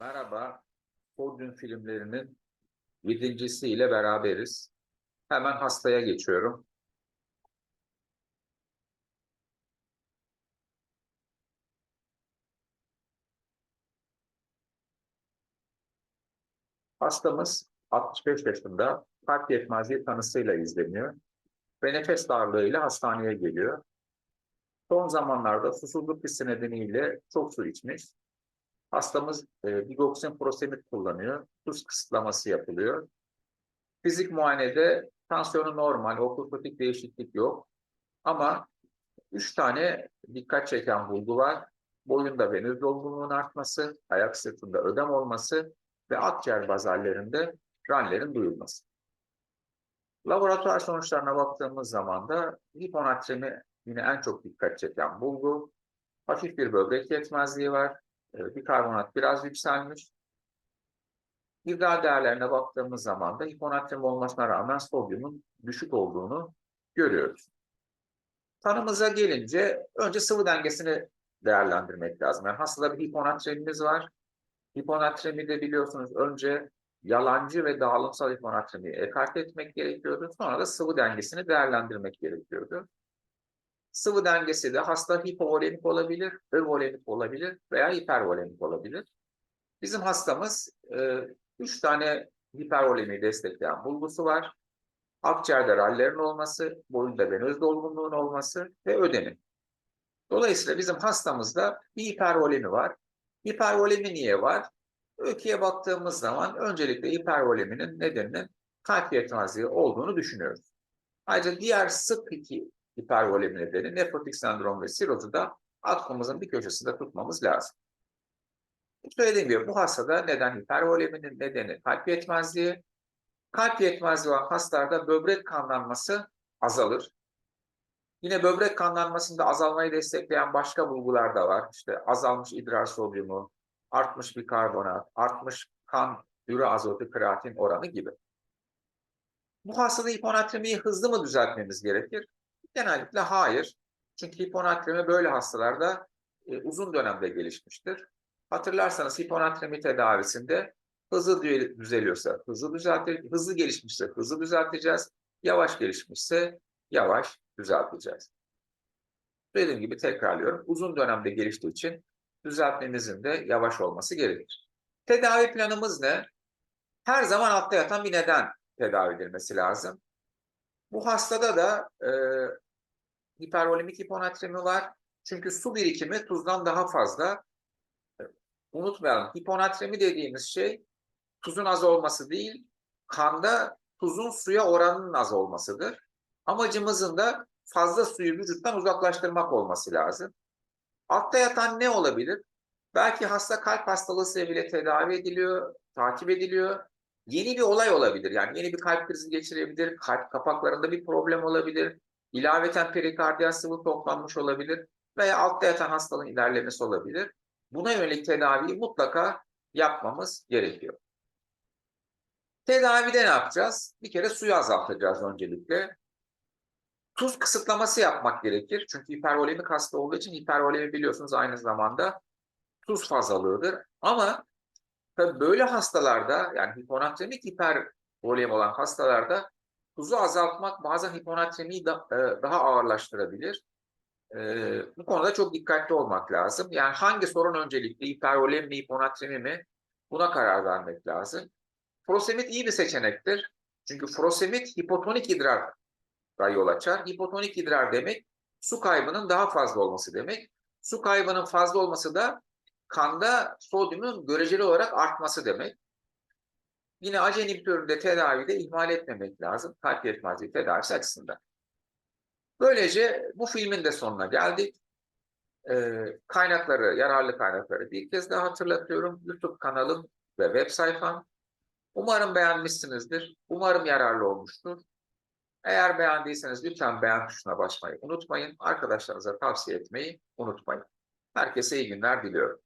Merhaba, Podyum filmlerinin yedincisiyle beraberiz. Hemen hastaya geçiyorum. Hastamız 65 yaşında kalp yetmezliği tanısıyla izleniyor ve nefes darlığıyla hastaneye geliyor. Son zamanlarda susuzluk hissi nedeniyle çok su içmiş. Hastamız e, digoksin prosemit kullanıyor. Tuz kısıtlaması yapılıyor. Fizik muayenede tansiyonu normal, ortostatik değişiklik yok. Ama üç tane dikkat çeken bulgu var. Boyunda venöz dolgunluğun artması, ayak sırtında ödem olması ve akciğer bazallerinde ranlerin duyulması. Laboratuvar sonuçlarına baktığımız zaman da hiponatremi yine en çok dikkat çeken bulgu. Hafif bir böbrek yetmezliği var. Ee, Bikarbonat biraz yükselmiş. İdrar değerlerine baktığımız zaman da hiponatremi olmasına rağmen sodyumun düşük olduğunu görüyoruz. Tanımıza gelince önce sıvı dengesini değerlendirmek lazım. Yani hastada bir hiponatremimiz var. Hiponatremi de biliyorsunuz önce yalancı ve dağılımsal hiponatremiyi ekart etmek gerekiyordu. Sonra da sıvı dengesini değerlendirmek gerekiyordu. Sıvı dengesi de hasta hipovolemik olabilir, övolemik olabilir veya hipervolemik olabilir. Bizim hastamız e, üç tane hipervolemiyi destekleyen bulgusu var. Akciğerde rallerin olması, boyunda venöz dolgunluğun olması ve ödemi. Dolayısıyla bizim hastamızda bir hipervolemi var. Hipervolemi niye var? Öyküye baktığımız zaman öncelikle hipervoleminin nedeninin kalp yetmezliği olduğunu düşünüyoruz. Ayrıca diğer sık hipervolemi nedeni nefrotik sendrom ve sirozu da aklımızın bir köşesinde tutmamız lazım. Söylediğim gibi bu hastada neden hipervoleminin nedeni kalp yetmezliği. Kalp yetmezliği olan hastalarda böbrek kanlanması azalır. Yine böbrek kanlanmasında azalmayı destekleyen başka bulgular da var. İşte azalmış idrar sodyumu, artmış bir karbonat, artmış kan üre azotu kreatin oranı gibi. Bu hastada hiponatremiyi hızlı mı düzeltmemiz gerekir? Genellikle hayır. Çünkü hiponatremi böyle hastalarda e, uzun dönemde gelişmiştir. Hatırlarsanız hiponatremi tedavisinde hızlı düzeliyorsa hızlı düzeltir, hızlı gelişmişse hızlı düzelteceğiz, yavaş gelişmişse yavaş düzelteceğiz. Dediğim gibi tekrarlıyorum. Uzun dönemde geliştiği için düzeltmemizin de yavaş olması gerekir. Tedavi planımız ne? Her zaman altta yatan bir neden tedavi edilmesi lazım. Bu hastada da e, hipervolemik hiponatremi var. Çünkü su birikimi tuzdan daha fazla. Unutmayalım, hiponatremi dediğimiz şey tuzun az olması değil, kanda tuzun suya oranının az olmasıdır. Amacımızın da fazla suyu vücuttan uzaklaştırmak olması lazım. Altta yatan ne olabilir? Belki hasta kalp hastalığı sebebiyle tedavi ediliyor, takip ediliyor. Yeni bir olay olabilir. Yani yeni bir kalp krizi geçirebilir, kalp kapaklarında bir problem olabilir, ilaveten perikardiyal sıvı toplanmış olabilir veya altta yatan hastalığın ilerlemesi olabilir. Buna yönelik tedaviyi mutlaka yapmamız gerekiyor. Tedavide ne yapacağız? Bir kere suyu azaltacağız öncelikle. Tuz kısıtlaması yapmak gerekir. Çünkü hipervolemik hasta olduğu için hipervolemi biliyorsunuz aynı zamanda tuz fazlalığıdır. Ama tabii böyle hastalarda yani hiponatremik hipervolem olan hastalarda tuzu azaltmak bazen hiponatremiyi da, e, daha ağırlaştırabilir. E, bu konuda çok dikkatli olmak lazım. Yani hangi sorun öncelikli hipervolem mi hiponatremi mi buna karar vermek lazım. Prosemit iyi bir seçenektir. Çünkü prosemit hipotonik idrar da yol açar. Hipotonik idrar demek su kaybının daha fazla olması demek. Su kaybının fazla olması da kanda sodyumun göreceli olarak artması demek. Yine ACE inhibitöründe tedavide ihmal etmemek lazım. Kalp yetmezliği tedavisi açısından. Böylece bu filmin de sonuna geldik. Ee, kaynakları, yararlı kaynakları bir kez daha hatırlatıyorum. YouTube kanalım ve web sayfam. Umarım beğenmişsinizdir. Umarım yararlı olmuştur. Eğer beğendiyseniz lütfen beğen tuşuna basmayı unutmayın. Arkadaşlarınıza tavsiye etmeyi unutmayın. Herkese iyi günler diliyorum.